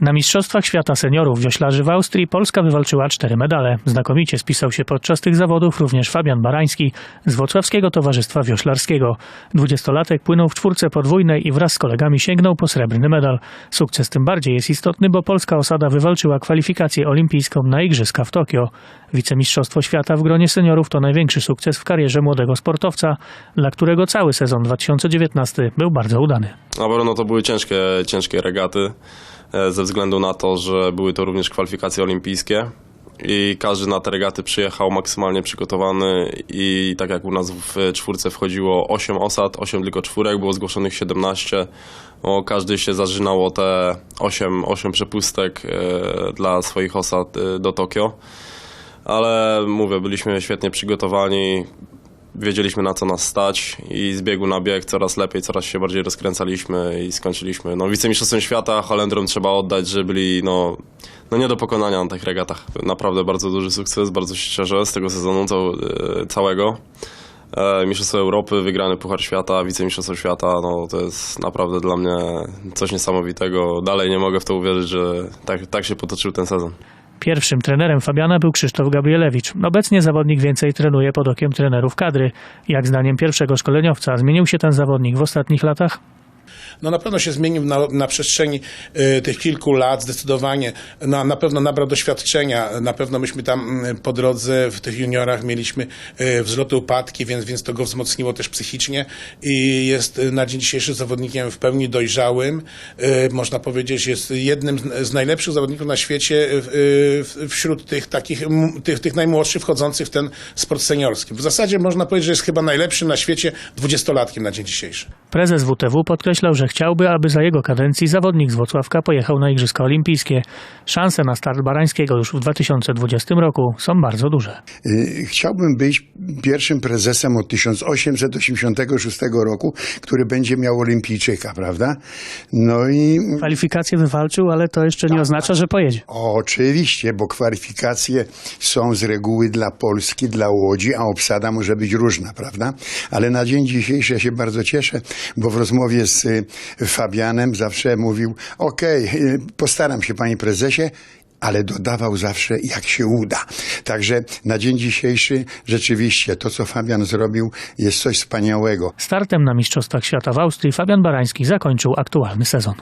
Na Mistrzostwach Świata Seniorów wioślarzy w Austrii Polska wywalczyła cztery medale. Znakomicie spisał się podczas tych zawodów również Fabian Barański z Włocławskiego Towarzystwa Wioślarskiego. Dwudziestolatek płynął w czwórce podwójnej i wraz z kolegami sięgnął po srebrny medal. Sukces tym bardziej jest istotny, bo polska osada wywalczyła kwalifikację olimpijską na Igrzyska w Tokio. Wicemistrzostwo świata w gronie seniorów to największy sukces w karierze młodego sportowca, dla którego cały sezon 2019 był bardzo udany. Na pewno to były ciężkie, ciężkie regaty, e, ze względu na to, że były to również kwalifikacje olimpijskie i każdy na te regaty przyjechał maksymalnie przygotowany i tak jak u nas w czwórce wchodziło 8 osad, 8 tylko czwórek, było zgłoszonych 17, o, każdy się zażynał o te 8, 8 przepustek e, dla swoich osad e, do Tokio. Ale mówię, byliśmy świetnie przygotowani, wiedzieliśmy na co nas stać i z biegu na bieg coraz lepiej, coraz się bardziej rozkręcaliśmy i skończyliśmy. No, wicemistrzostwem świata Holendrom trzeba oddać, że byli no, no nie do pokonania na tych regatach. Naprawdę bardzo duży sukces, bardzo się cieszę z tego sezonu cał, e, całego. E, Mistrzostwo Europy, wygrany Puchar Świata, wicemistrzostwo świata, no to jest naprawdę dla mnie coś niesamowitego. Dalej nie mogę w to uwierzyć, że tak, tak się potoczył ten sezon. Pierwszym trenerem Fabiana był Krzysztof Gabrielewicz. Obecnie zawodnik więcej trenuje pod okiem trenerów kadry. Jak zdaniem pierwszego szkoleniowca zmienił się ten zawodnik w ostatnich latach? No na pewno się zmienił na, na przestrzeni y, tych kilku lat, zdecydowanie. Na, na pewno nabrał doświadczenia. Na pewno myśmy tam y, po drodze w tych juniorach mieliśmy y, wzloty, upadki, więc, więc to go wzmocniło też psychicznie i jest y, na dzień dzisiejszy zawodnikiem w pełni dojrzałym. Można powiedzieć, jest jednym z, najlepszych zawodników na świecie wśród tych takich, tych, tych najmłodszych wchodzących w ten sport seniorski. W zasadzie można powiedzieć, że jest chyba najlepszym na świecie dwudziestolatkiem na dzień dzisiejszy. Prezes WTW podkreślał, że chciałby, aby za jego kadencji zawodnik z Włocławka pojechał na Igrzyska Olimpijskie. Szanse na start Barańskiego już w 2020 roku są bardzo duże. Y, Chciałbym być pierwszym prezesem od 1886 roku, który będzie miał olimpijczyka, prawda? No i Kwalifikacje wywalczył, ale to jeszcze nie oznacza, że pojedzie. oczywiście, bo kwalifikacje są z reguły dla Polski, dla Łodzi, a obsada może być różna, prawda? Ale na dzień dzisiejszy ja się bardzo cieszę, bo w rozmowie z Fabianem zawsze mówił, okej, y, postaram się panie prezesie, ale dodawał zawsze, jak się uda. Także na dzień dzisiejszy rzeczywiście to, co Fabian zrobił, jest coś wspaniałego. Startem na Mistrzostwach Świata w Austrii Fabian Barański zakończył aktualny sezon.